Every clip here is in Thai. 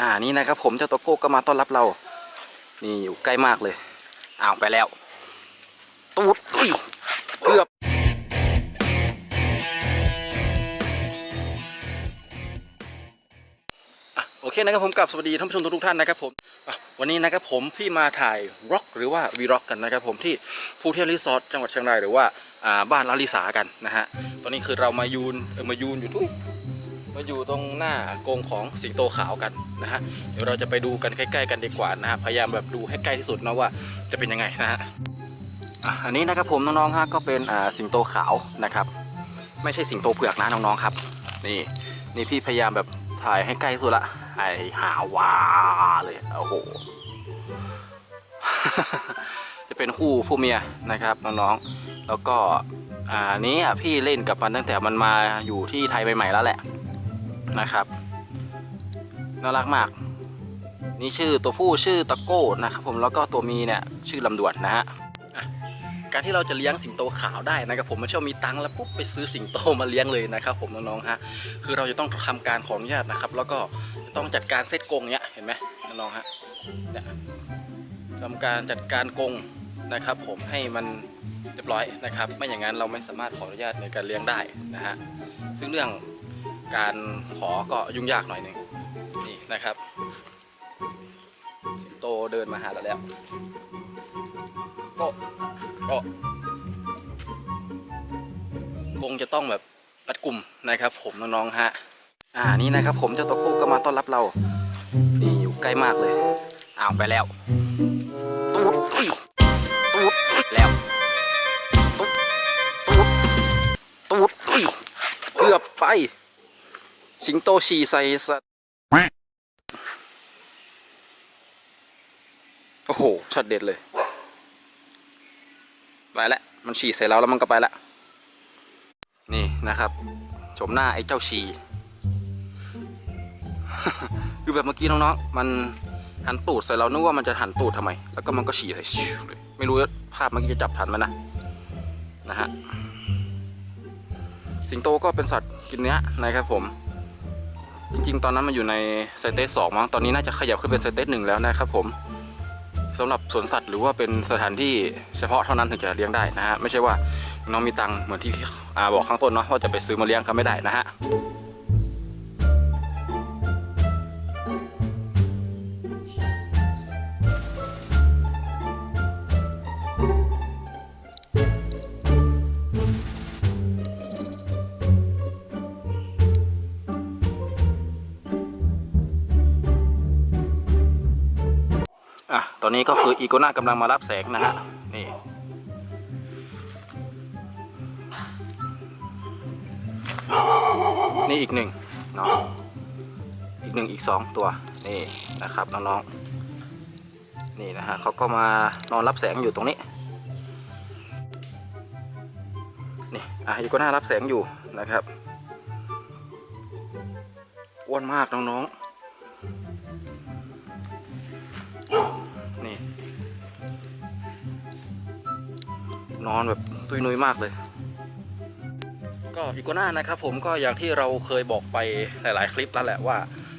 อ่านี่นะครับผมเจ้าโตโก้ก็มาต้อนรับเรา นี่อยู่ใกล้มากเลยอ้าวไปแล้ว ตูดอุ้ยเกือบโอเคนะครับผมกลับสวัสดีท่านผู้ชมทุกท่านนะครับผมวันนี้นะครับผมที่มาถ่ายร็อกหรือว่าวีร็อกกันนะครับผมที่ภูเทียวรีสอร์ทจังหวัดเชียงรายหรือว่าบ้านลาลิสากันนะฮะตอนนี้คือเรามายูนเออมายูนอยู่ทุก มาอยู่ตรงหน้ากรงของสิงโตขาวกันนะฮะเดี๋ยวเราจะไปดูกันใกล้ๆกันดีกว่านะฮะพยายามแบบดูให้ใกล้ที่สุดนะว่าจะเป็นยังไงนะฮะอันนี้นะครับผมน้องๆฮะก็เป็นสิงโตขาวนะครับ ไม่ใช่สิงโตเผือกนะน้องๆครับ นี่นี่พี่พยายามแบบถ่ายให้ใกล้ที่สุดละไอหาวาเลยโอ้โหจะเป็นคู่ผู้เมียนะครับน้องๆแล้วก็อ่านี้พี่เล่นกับมันตั้งแต่มันมาอยู่ที่ไทยใหม่ๆแล้วแหละ นะครับน่ารักมาก นี่ชื่อตัวผู้ชื่อตะโก้นะครับผมแล้วก็ตัวมีเนี่ยชื่อลำดวนนะฮะการที่เราจะเลี้ยงสิงโตขาวได้นะครับผมไม่ใช่ว่ามีตังค์แล้วปุ๊บไปซื้อสิงโตมาเลี้ยงเลยนะครับผมน้องๆฮะคือเราจะต้องทำการขออนุญาตนะครับ แล้วก็ต้องจัดการเซตกรงเนี้ยเห็นไหมน้องๆฮะเนี่ยทำการจัดการกรงนะครับ ผมให้มันเรียบร้อยนะครับ ไม่อย่างนั้นเราไม่สามารถขออนุญาตในการเลี้ยงได้นะฮะซึ่งเรื่อง การขอก็ยุ่งยากหน่อยหนึ่งนี่นะครับ สิงโตเดินมาหาเราแล้วก็ก็คงจะต้องแบบรัดกลุ่มนะครับ ผมน้องๆฮะอ่านี่นะครับ ผมเจ้าตะโก้ก็มาต้อนรับเรานี่อยู่ใกล้มากเลยอ้าวไปแล้วตูดตูดแล้วตูดตูดเกือบไป สิงโตฉี่ใส่สัตว์โอ้โหช็อตเด็ดเลย ไปแล้วมันฉี่ใส่เราแล้วมันก็ไปละนี่นะครับชมหน้าไอ้เจ้าฉี่คือแบบเมื่อกี้น้องๆมันหันตูดใส่เรานึกว่ามันจะหันตูดทำไม แล้วก็มันก็ฉี่ใส่เลยไม่รู้ภาพเมื่อกี้จะจับทันไหมนะนะฮะสิงโตก็เป็นสัตว์กินเนื้อนะครับผม จริงๆ ตอนนั้นมันอยู่ในไซเตสสองมั้งตอนนี้น่าจะขยับขึ้นเป็นไซเตสหนึ่งแล้วนะครับผมสำหรับสวนสัตว์หรือว่าเป็นสถานที่เฉพาะเท่านั้นถึงจะเลี้ยงได้นะฮะไม่ใช่ว่าน้องมีตังค์เหมือนที่พี่อาบอกข้างต้นเนาะว่าจะไปซื้อมาเลี้ยงก็ไม่ได้นะฮะ อะ ตอนนี้ก็คืออีโกน่ากำลังมารับแสงนะฮะ นี่ นี่อีกหนึ่งเนาะ อีกหนึ่งอีกสองตัว นี่นะครับน้องๆ นี่นะฮะเขาก็มานอนรับแสงอยู่ตรงนี้ นี่อะอีโกน่ารับแสงอยู่นะครับ อ้วนมากน้องๆ นอนแบบตุยนุยมากเลย ก็อีกัวน่านะครับผมก็อย่างที่เราเคยบอกไปหลาย ๆ คลิปแล้วแหละว่า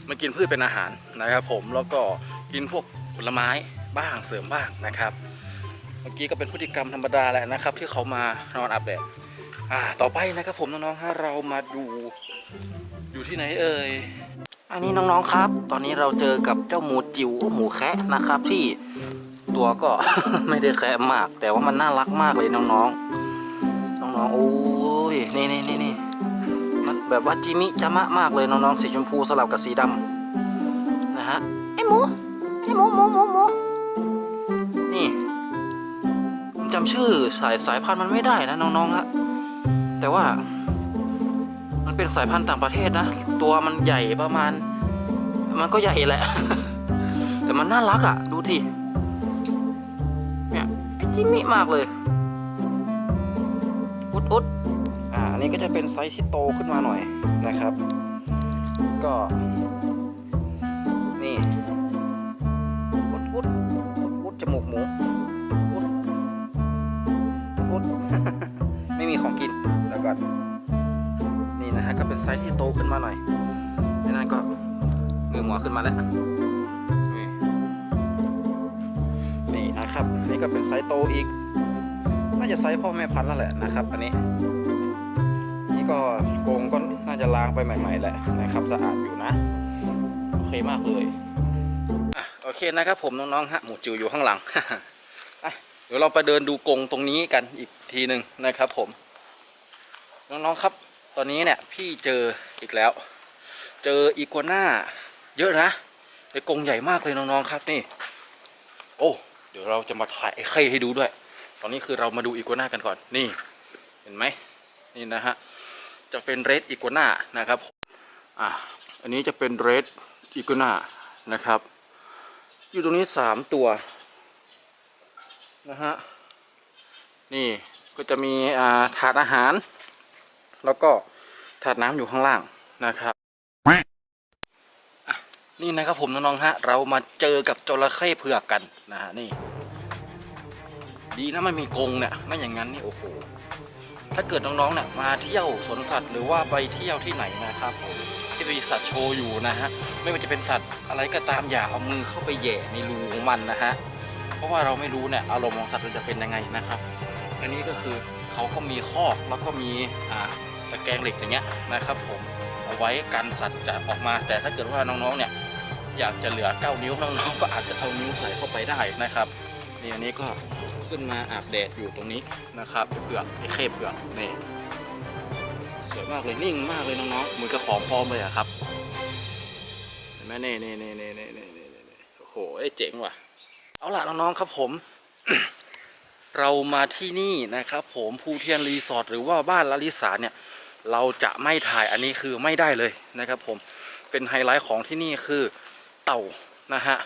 มันกินพืชเป็นอาหารนะครับผมแล้วก็กินพวกผลไม้บ้างเสริมบ้างนะครับ เมื่อกี้ก็เป็นพฤติกรรมธรรมดาแหละนะครับ ที่เขามานอนอาบแดดอ่าต่อไปนะครับผมน้องๆฮะเรามาดูอยู่ที่ไหนเอ่ยอันนี้น้องๆครับ ตอนนี้เราเจอกับเจ้าหมูจิ๋วหมูแคะนะครับที่ ตัวก็ไม่ได้แคะมาก แต่ว่ามันน่ารักมากเลยน้องๆ น้องๆ โอ้ย นี่นี่นี่นี่มันแบบว่าจิมิจะมะมากเลยน้องๆ สีชมพูสลับกับสีดำนะฮะ ไอหมู ไอหมูหมูหมูหมูนี่ผมจำชื่อสายสายพันธุ์มันไม่ได้นะน้องๆฮะ แต่ว่า มันเป็นสายพันธุ์ต่างประเทศนะ ตัวมันใหญ่ประมาณ มันก็ใหญ่แหละ แต่มันน่ารักอะ ดูทีเนี่ยไอ จิมิมากเลย อุดอุดอ่าอันนี้ก็จะเป็นไซส์ที่โตขึ้นมาหน่อยนะครับ ก็นี่อุดอุดอุดอุดจมูกหมูอุดอุดไม่มีของกินแล้วก็นี่นะฮะก็เป็นไซส์ที่โตขึ้นมาหน่อยในนั้นก็เงยหัวขึ้นมาแล้ว นี่นะครับนี่ก็เป็นไซส์โตอีก น่าจะไซส์พ่อแม่พันธุ์แล้วแหละนะครับอันนี้ นี่ก็กรงก็น่าจะล้างไปใหม่ ๆ แหละนะครับสะอาดอยู่นะโอเคมากเลยอะโอเคนะครับผมน้องๆฮะหมูจิวอยู่ข้างหลังเดี๋ยวเราไปเดินดูกรงตรงนี้กันอีกทีหนึ่งนะครับผม น้องๆครับ ตอนนี้เนี่ยพี่เจออีกแล้ว เจออีกัวน่าเยอะนะในกรงใหญ่มากเลยน้องๆครับนี่ โอ้ เดี๋ยวเราจะมาถ่ายไอ้ไข่ให้ดูด้วย ตอนนี้คือเรามาดูอีกัวน่ากันก่อน นี่ เห็นไหมนี่นะฮะ จะเป็นเรดอีกัวน่านะครับ อะ อันนี้จะเป็นเรดอีกัวน่านะครับ อยู่ตรงนี้สามตัวนะฮะ นี่ก็จะมีอ่าถาดอาหาร แล้วก็ถาดน้ำอยู่ข้างล่างนะครับ นี่นะครับผมน้องๆฮะ เรามาเจอกับจระเข้เผือกกันนะฮะนี่ ดีนะไม่มีกรงเนี่ยไม่อย่างนั้นนี่โอ้โหถ้าเกิดน้องๆเนี่ยมาเที่ยวสวนสัตว์หรือว่าไปเที่ยวที่ไหนนะครับผมที่มีสัตว์โชว์อยู่นะฮะไม่ว่าจะเป็นสัตว์อะไรก็ตามอย่าเอามือเข้าไปแย่ในรูของมันนะฮะเพราะว่าเราไม่รู้เนี่ยอารมณ์ของสัตว์มันจะเป็นยังไงนะครับ อันนี้ก็คือเขาก็มีคอกแล้วก็มีอ่าตะแกรงเหล็กอย่างเงี้ยนะครับ ผมเอาไว้กันสัตว์จะออกมาแต่ถ้าเกิดว่าน้องๆเนี่ย อยากจะเหลือ 9 นิ้วข้างนอกก็อาจจะเอานิ้วใส่เข้าไปได้นะครับนี่อันนี้ก็ขึ้นมาอาบแดดอยู่ตรงนี้นะครับเผือกไอ้เข้เผือกนี่สวยมากเลยนิ่งมากเลยน้องๆมือกระของพร้อมเลยอะครับเห็นไหมนี่นี่นี่นี่นี่นี่นี่โอ้โหไอ้เจ๋งว่ะ เอาล่ะน้องๆครับผม เรามาที่นี่นะครับผมภูเทียนรีสอร์ทหรือว่าบ้านลาลิสาเนี่ยเราจะไม่ถ่ายอันนี้คือไม่ได้เลยนะครับผมเป็นไฮไลท์ของที่นี่คือ เต่านะฮะ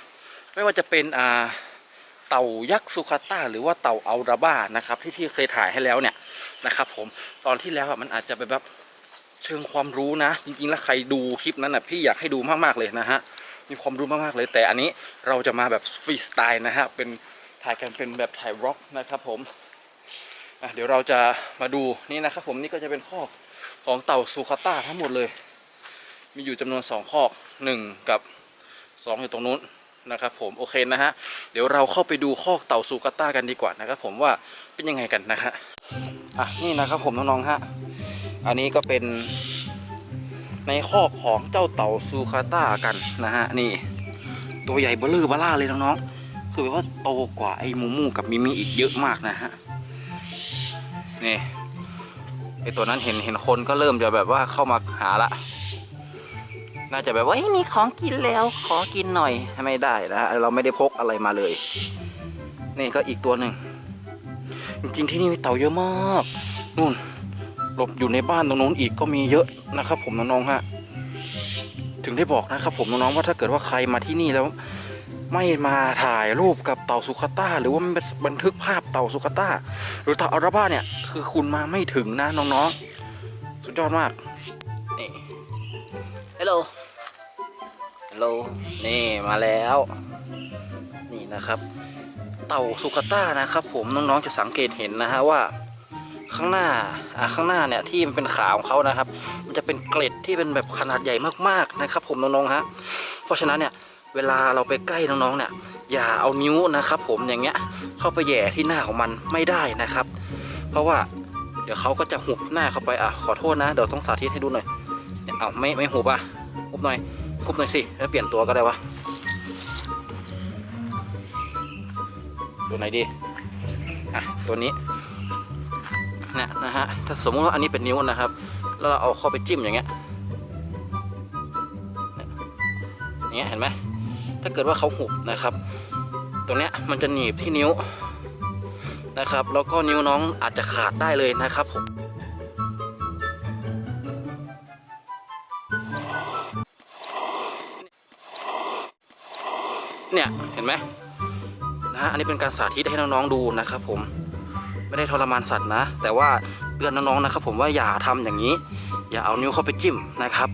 ไม่ว่าจะเป็นอ่าเต่ายักษ์สุขาต้าหรือว่าเต่าอัลราบ้านะครับที่พี่เคยถ่ายให้แล้วเนี่ยนะครับผมตอนที่แล้วมันอาจจะเป็นแบบเชิงความรู้นะ จริงๆแล้วใครดูคลิปนั้นนะพี่อยากให้ดูมากๆเลยนะฮะมีความรู้มากๆเลย แต่อันนี้เราจะมาแบบฟรีสไตล์นะฮะเป็นถ่ายกันเป็นแบบถ่ายร็อกนะครับผมเดี๋ยวเราจะมาดูนี่นะครับผมนี่ก็จะเป็นคอกของเต่าซูคาต้าทั้งหมดเลย มีอยู่จำนวนสองคอกหนึ่งกับ สองอยู่ตรงนู้นนะครับผมโอเคนะฮะเดี๋ยวเราเข้าไปดูคอกเต่าซูคาต้ากันดีกว่านะครับผมว่าเป็นยังไงกันนะฮะอะนี่นะครับผมน้องๆฮะอันนี้ก็เป็นในคอกของเจ้าเต่าซูคาต้ากันนะฮะนี่ ตัวใหญ่เบลือบล่าเลยน้องๆคือแบบว่าโตกว่าไอ้มูมูกับมิมิอีกเยอะมากนะฮะนี่ไอ้ตัวนั้นเห็นเห็นคนก็เริ่มจะแบบว่าเข้ามาหาละ น่าจะแบบว่าเฮ้มีของกินแล้วขอกินหน่อยไม่ได้นะเราไม่ได้พกอะไรมาเลย นี่ก็อีกตัวหนึ่งจริงๆที่นี่มีเต่าเยอะมากนู่นหลบอยู่ในบ้านตรงนู้นอีกก็มีเยอะนะครับ ผมน้องๆฮะถึงได้บอกนะครับ ผมน้องๆว่าถ้าเกิดว่าใครมาที่นี่แล้ว ไม่มาถ่ายรูปกับเต่าสุขต้า หรือว่าบันทึกภาพเต่าสุขต้า หรือเต่าอาราบ้าเนี่ย คือคุณมาไม่ถึงนะน้องๆ สุดยอดมากนี่ฮัล โลนี่มาแล้ว นี่นะครับ เต่าสุขต้านะครับ ผมน้องๆจะสังเกตเห็นนะฮะว่า ข้างหน้าอ่าข้างหน้าเนี่ยที่มันเป็นขาของเขานะครับ มันจะเป็นเกล็ดที่เป็นแบบขนาดใหญ่มากๆนะครับ ผมน้องๆฮะเพราะฉะนั้นเนี่ยเวลาเราไปใกล้น้องๆเนี่ยอย่าเอานิ้วนะครับ ผมอย่างเงี้ยเข้าไปแย่ที่หน้าของมันไม่ได้นะครับ เพราะว่าเดี๋ยวเขาก็จะหุบหน้าเข้าไปอะขอโทษนะเดี๋ยวต้องสาธิตให้ดูหน่อยเนี่ยเอาไม่ไม่หุบอะหุบหน่อย หุบหน่อยสิแล้วเปลี่ยนตัวก็ได้วะตัวไหนดีอะตัวนี้เนี่ยนะฮะถ้าสมมติว่าอันนี้เป็นนิ้วนะครับ แล้วเราเอาเข้าไปจิ้มอย่างเงี้ยเนี่ยอย่างเงี้ยเห็นไหมถ้าเกิดว่าเขาหุบนะครับ ตรงเนี้ยมันจะหนีบที่นิ้วนะครับ แล้วก็นิ้วน้องอาจจะขาดได้เลยนะครับผม เนี่ยเห็นไหมนะฮะอันนี้เป็นการสาธิตให้น้องๆดูนะครับผมไม่ได้ทรมานสัตว์นะ แต่ว่าเตือนน้องๆนะครับ ผมว่าอย่าทำอย่างนี้ อย่าเอานิ้วเข้าไปจิ้มนะครับ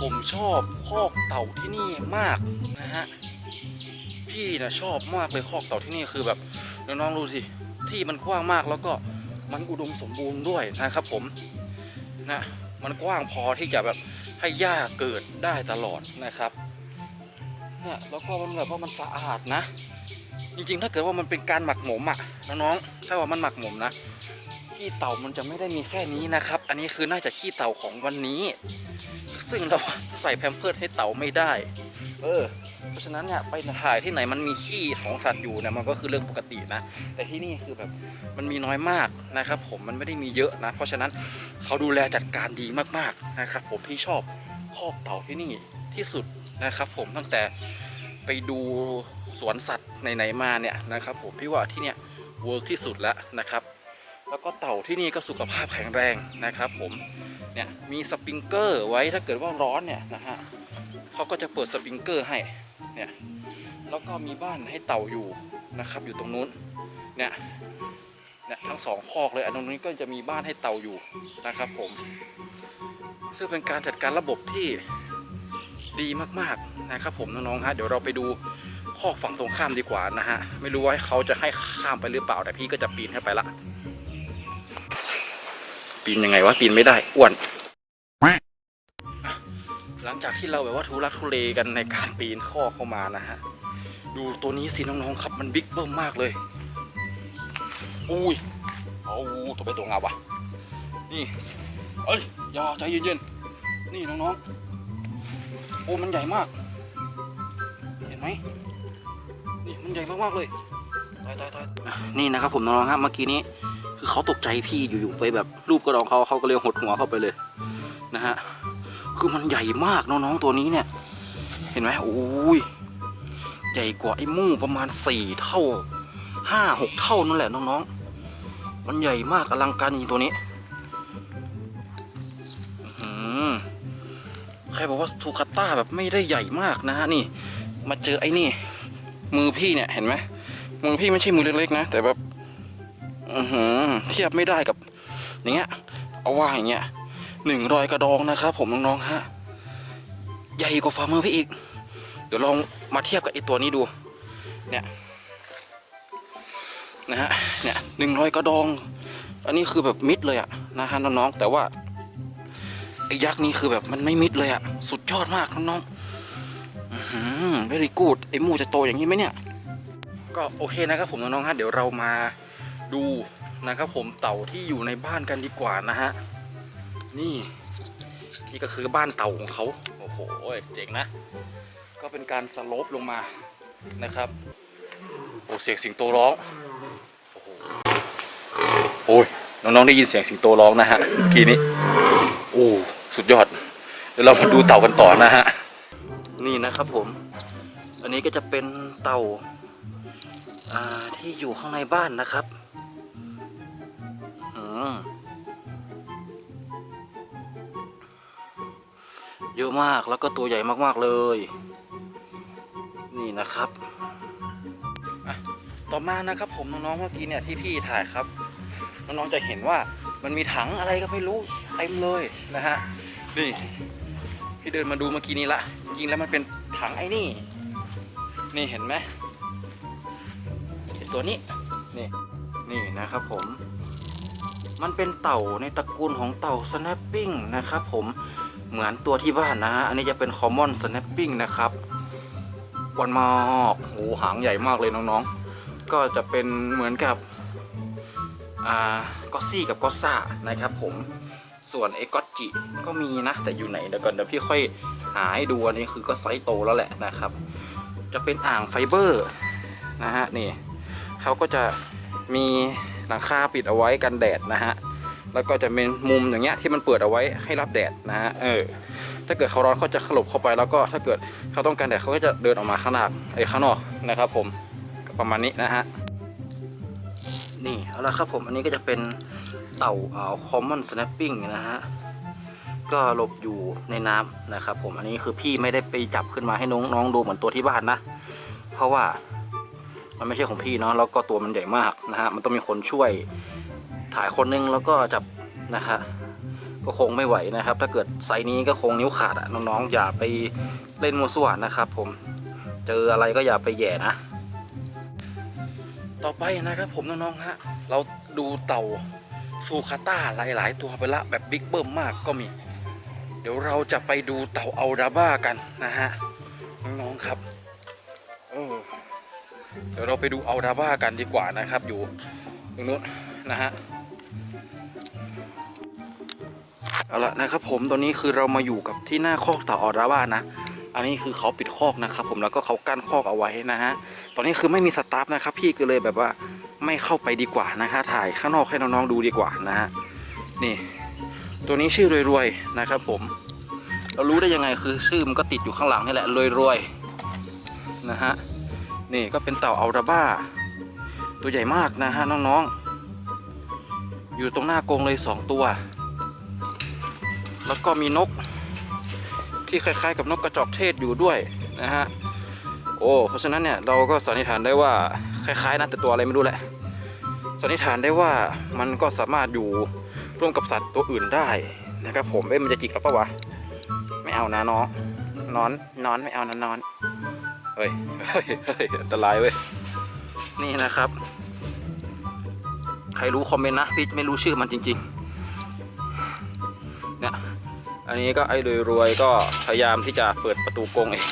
ผมชอบคอกเต่าที่นี่มากนะฮะพี่นะชอบมากเลยคอกเต่าที่นี่คือแบบน้องๆดูสิที่มันกว้างมากแล้วก็มันอุดมสมบูรณ์ด้วยนะครับ ผมนะมันกว้างพอที่จะแบบให้หญ้าเกิดได้ตลอดนะครับ เนี่ยแล้วก็มันแบบว่ามันสะอาดนะ จริงๆ ถ้าเกิดว่ามันเป็นการหมักหมมอะน้องๆถ้าว่ามันหมักหมมนะขี้เต่ามันจะไม่ได้มีแค่นี้นะครับ อันนี้คือน่าจะขี้เต่าของวันนี้ ซึ่งเราใส่แพมเพิร์ดให้เต่าไม่ได้ เออ เพราะฉะนั้นเนี่ยไปถ่ายที่ไหนมันมีขี้ของสัตว์อยู่เนี่ยมันก็คือเรื่องปกตินะ แต่ที่นี่คือแบบมันมีน้อยมากนะครับ ผมมันไม่ได้มีเยอะนะ เพราะฉะนั้นเขาดูแลจัดการดีมากๆนะครับ ผมพี่ชอบ คอกเต่าที่นี่ที่สุดนะครับผมตั้งแต่ไปดูสวนสัตว์ไหนๆมาเนี่ยนะครับผมพี่ว่าที่เนี่ยเวิร์กที่สุดแล้วนะครับ แล้วก็เต่าที่นี่ก็สุขภาพแข็งแรงนะครับผมเนี่ยมีสปริงเกอร์ไว้ถ้าเกิดว่าร้อนเนี่ยนะฮะเขาก็จะเปิดสปริงเกอร์ให้เนี่ยแล้วก็มีบ้านให้เต่าอยู่นะครับ อยู่ตรงนู้นเนี่ยเนี่ยทั้งสองคอกเลยอันตรงนี้ก็จะมีบ้านให้เต่าอยู่นะครับผม ซึ่งเป็นการจัดการระบบที่ดีมากๆนะครับผมน้องๆฮะเดี๋ยวเราไปดูคอกฝั่งตรงข้ามดีกว่านะฮะไม่รู้ว่าเขาจะให้ข้ามไปหรือเปล่าแต่พี่ก็จะปีนขึ้ไปละ ปีนยังไงวะปีนไม่ได้อ้วนหลังจากที่เราแบบว่าทุรักทุเลกันในการปีนข้อกเข้ามานะฮะดูตัวนี้สิน้องๆครับมันบิ๊กเบิ้มมากเลยอุ้ยเอาตัวไปตัวเงาวะนี่ เอ้ยอย่าใจเย็นๆ นี่น้องๆ โอ้มันใหญ่มาก เห็นไหมนี่มันใหญ่มากๆเลยตายตายตายนี่นะครับผมน้องๆฮะเมื่อกี้นี้ คือเขาตกใจพี่อยู่ๆไปแบบรูปกระดองเขาเขาก็เลยหดหัวเข้าไปเลยนะฮะคือมันใหญ่มากน้องๆตัวนี้เนี่ย เห็นไหมโอ้ยใหญ่กว่าไอ้มู่ประมาณสี่เท่าห้าหกเท่านั่นแหละน้องๆ มันใหญ่มากอลังการจริงตัวนี้ ใครบอกว่าทูคาต้าแบบไม่ได้ใหญ่มากนะฮะนี่ มาเจอไอ้นี่ มือพี่เนี่ยเห็นไหมมือพี่ไม่ใช่มือเล็กๆนะ แต่แบบอือหือเทียบไม่ได้กับอย่างเงี้ยเอาว่าอย่างเงี้ยหนึ่งรอยกระดองนะครับผมน้องๆฮะใหญ่กว่าฝ่ามือพี่อีก เดี๋ยวลองมาเทียบกับไอตัวนี้ดู เนี่ยนะฮะเนี่ยหนึ่งรอยกระดอง อันนี้คือแบบมิดเลยอะนะฮะน้องๆแต่ว่า ไอ้ยักษ์นี้คือแบบมันไม่มิดเลยอะสุดยอดมากน้องๆอือหือเวลีกูดไอ้มูจะโตอย่างนี้ไหมเนี่ย ก็โอเคนะครับผมน้องๆฮะเดี๋ยวเรามาดูนะครับผมเต่าที่อยู่ในบ้านกันดีกว่านะฮะ นี่นี่ก็คือบ้านเต่าของเขาโอ้โหเจ๋งนะ ก็เป็นการสโลปลงมานะครับโอ้เสียงสิงโตร้องโอ้โหโอ้ยน้องๆได้ยินเสียงสิงโตร้องนะฮะเมื่อกี้นี้โอ้ สุดยอด เดี๋ยวเรามาดูเต่ากันต่อนะฮะ นี่นะครับผม อันนี้ก็จะเป็นเต่าที่อยู่ข้างในบ้านนะครับอืมเยอะมากแล้วก็ตัวใหญ่มาก ๆ เลย นี่นะครับต่อมานะครับผมน้องๆเมื่อกี้เนี่ยที่พี่ถ่ายครับ น้องๆจะเห็นว่ามันมีถังอะไรก็ไม่รู้เต็มเลยนะฮะ นี่พี่เดินมาดูเมื่อกี้นี้ละจริงแล้วมันเป็นถังไอ้นี่ นี่เห็นไหมตัวนี้นี่นี่นะครับผม มันเป็นเต่าในตระกูลของเต่า snapping นะครับผมเหมือนตัวที่บ้านนะฮะอันนี้จะเป็น common snapping นะครับวันมากโอ้หางใหญ่มากเลยน้องๆ ก็จะเป็นเหมือนกับอ่ากอซี่กับกอซ่านะครับผม ส่วนไอ้กอตจิก็มีนะ แต่อยู่ไหนเดี๋ยวก่อนเดี๋ยวพี่ค่อยหาให้ดูอันนี้คือก็ไซส์โตแล้วแหละนะครับ จะเป็นอ่างไฟเบอร์นะฮะนี่เขาก็จะมีหลังคาปิดเอาไว้กันแดดนะฮะแล้วก็จะเป็นมุมอย่างเงี้ยที่มันเปิดเอาไว้ให้รับแดดนะฮะเออถ้าเกิดเขาร้อนเขาจะขลบเข้าไปแล้วก็ถ้าเกิดเขาต้องการแดดเขาก็จะเดินออกมาข้างนอกไอ้ข้างนอกนะครับ ผมประมาณนี้นะฮะนี่เอาละครับผมอันนี้ก็จะเป็น เต่าอ่า common snapping นะฮะ ก็หลบอยู่ในน้ำนะครับผมอันนี้คือพี่ไม่ได้ไปจับขึ้นมาให้น้องน้องดูเหมือนตัวที่บ้านนะ เพราะว่ามันไม่ใช่ของพี่เนาะแล้วก็ตัวมันใหญ่มากนะฮะมันต้องมีคนช่วยถ่ายคนนึงแล้วก็จับนะฮะก็คงไม่ไหวนะครับ ถ้าเกิดไซนี้ก็คงนิ้วขาดอะน้องๆอย่าไปเล่นมัวสวานนะครับผมเจออะไรก็อย่าไปแย่นะ ต่อไปนะครับผมน้องๆฮะเราดูเต่า ซูคาต้าหลาย ๆ ตัวไปละแบบบิ๊กเบิ้มมากก็มี เดี๋ยวเราจะไปดูเต่าอัลดาบ้ากันนะฮะน้องๆครับเออเดี๋ยวเราไปดูอัลดาบ้ากันดีกว่านะครับ อยู่ตรงนู้นนะฮะเอาละนะครับผมตอนนี้คือเรามาอยู่กับที่หน้าคอกเต่าอัลดาบ้านะอันนี้คือเขาปิดคอกนะครับผมแล้วก็เขากั้นคอกเอาไว้นะฮะตอนนี้คือไม่มีสตาฟนะครับพี่ก็เลยแบบว่า ไม่เข้าไปดีกว่านะคะถ่ายข้างนอกให้น้องๆดูดีกว่านะฮะนี่ ตัวนี้ชื่อรวยๆนะครับผม เรารู้ได้ยังไงคือชื่อมันก็ติดอยู่ข้างหลังนี่แหละรวยๆนะฮะนี่ก็เป็นเต่าอัลดาบ้า ตัวใหญ่มากนะฮะน้องๆ อยู่ตรงหน้ากรงเลยสองตัว แล้วก็มีนกที่คล้ายๆ กับนกกระจอกเทศอยู่ด้วยนะฮะโอ้เพราะฉะนั้นเนี่ยเราก็สันนิษฐานได้ว่าคล้ายๆนะแต่ตัวอะไรไม่รู้แหละ สันนิษฐานได้ว่ามันก็สามารถอยู่ร่วมกับสัตว์ตัวอื่นได้นะครับผมเอ้ยมันจะจิกเราปะวะไม่เอานะน้องนอนนอนไม่เอานะนอนเฮ้ยเฮ้ยเฮ้ยอันตรายเว้ยนี่นะครับ ใครรู้คอมเมนต์นะพี่ไม่รู้ชื่อมันจริงๆเนี่ยอันนี้ก็ไอ้รวยๆก็พยายามที่จะเปิดประตูกรงเอง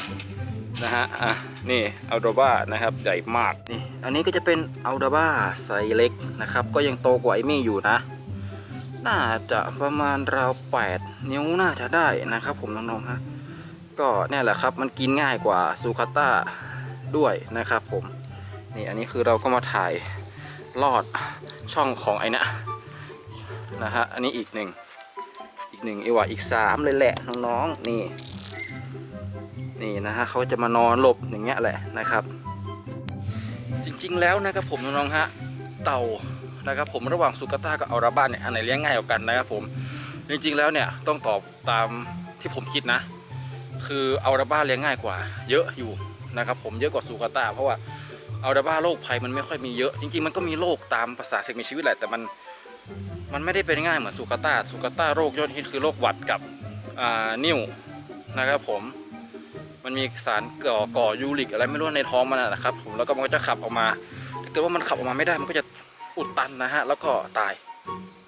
นะฮะอะนี่อัลดาบ้านะครับใหญ่มากนี่อันนี้ก็จะเป็นอัลดาบ้าไซส์เล็กนะครับ ก็ยังโตกว่าไอมี่อยู่นะ น่าจะประมาณราวแปดนิ้วน่าจะได้นะครับ ผมน้องๆฮะก็เนี่ยแหละครับมันกินง่ายกว่าซูคาต้าด้วยนะครับ ผมนี่อันนี้คือเราก็มาถ่ายลอดช่องของไอ้นะนะฮะอันนี้อีกหนึ่งอีกหนึ่งอีกว่าอีกสามเลยแหละน้องๆนนี่ นี่นะฮะเขาจะมานอนหลบอย่างเงี้ยแหละนะครับ จริงๆแล้วนะครับผมน้องๆฮะเต่านะครับผมระหว่างสุกาต้ากับอัลราบ้านเนี่ยอันไหนเลี้ยงง่ายกว่ากันนะครับผมจริงๆแล้วเนี่ยต้องตอบตามที่ผมคิดนะ คืออัลราบ้าเลี้ยงง่ายกว่า เยอะอยู่นะครับผมเยอะกว่าสุกาต้าเพราะว่าอัลราบ้าโรคภัยมันไม่ค่อยมีเยอะ จริงๆมันก็มีโรคตามภาษาสิ่งมีชีวิตแหละแต่มันมันไม่ได้เป็นง่ายเหมือนสุกาต้าสุกาต้าโรคยอดฮิตคือโรคหวัดกับนิ่วนะครับผม มันมีสารก่อก่อยูริกอะไรไม่รู้ในท้องมันนะครับผมแล้วก็มันก็จะขับออกมาถ้าเกิดว่ามันขับออกมาไม่ได้มันก็จะอุดตันนะฮะแล้วก็ตาย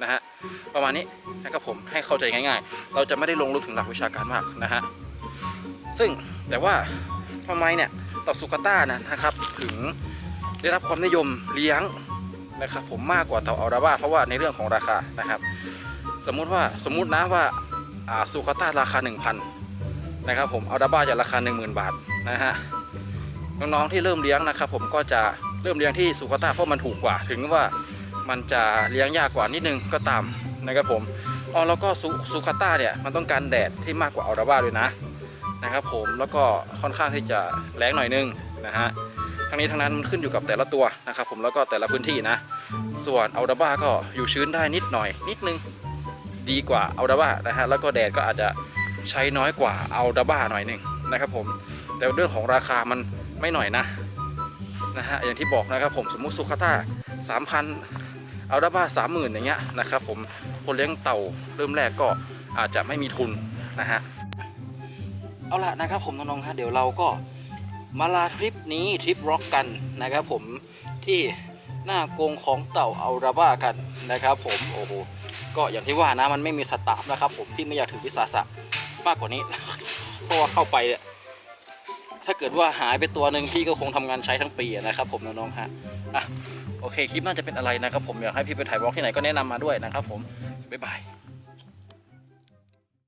นะฮะประมาณนี้นะครับผมให้เข้าใจง่าย ๆ เราจะไม่ได้ลงลึกถึงหลักวิชาการมากนะฮะซึ่งแต่ว่าทำไมเนี่ยต่าสุกาต้านะนะครับ ถึงได้รับความนิยมเลี้ยงนะครับผมมากกว่าเต่าอัลดาบ้าเพราะว่าในเรื่องของราคานะครับ สมมุติว่าสมมุตินะว่าอ่าสุกาต้าราคา 1,000 นะครับผมอัลดาบ้าจะราคา 10,000 บาทนะฮะน้องๆที่เริ่มเลี้ยงนะครับผมก็จะเริ่มเลี้ยงที่สุกาต้าเพราะมันถูกกว่า ถึงว่ามันจะเลี้ยงยากกว่านิดนึงก็ตามนะครับผมอ๋อแล้วก็สุสุกาต้าเนี่ยมันต้องการแดดที่มากกว่าอัลดาบ้าด้วยนะนะครับผมแล้วก็ค่อนข้างที่จะแรงหน่อยนึงนะฮะทั้งนี้ทั้งนั้นมันขึ้นอยู่กับแต่ละตัวนะครับผมแล้วก็แต่ละพื้นที่นะ ส่วนอัลดาบ้าก็อยู่ชื้นได้นิดหน่อยนิดนึงดีกว่าอัลดาบ้านะฮะแล้วก็แดดก็อาจจะ ใช้น้อยกว่าเอัลดาบ้าหน่อยหนึ่งนะครับผมแต่เรื่องของราคามันไม่หน่อยนะนะฮะอย่างที่บอกนะครับผมสมมุติสุคาต้าสามพันเอาดับบ้าสามหมื่นอย่างเงี้ยนะครับผมคนเลี้ยงเต่าเริ่มแรกก็อาจจะไม่มีทุนนะฮะเอาละนะครับผมน้องๆฮะเดี๋ยวเราก็มาลาทริปนี้ทริปร็อกกันนะครับผมที่หน้ากรงของเต่าอัลราบ้ากันนะครับผมโอ้โหก็อย่างที่ว่านะมันไม่มีสตาฟนะครับผมที่ไม่อยากถือวิสาสะ มากกว่านี้เพราะว่าเข้าไปเนี่ยถ้าเกิดว่าหายไปตัวหนึ่งพี่ก็คงทำงานใช้ทั้งปีนะครับผมน้องๆฮะอะโอเคคลิปน่าจะเป็นอะไรนะครับผมอยากให้พี่ไปถ่ายบล็อกที่ไหนก็แนะนำมาด้วยนะครับผมบ๊ายบาย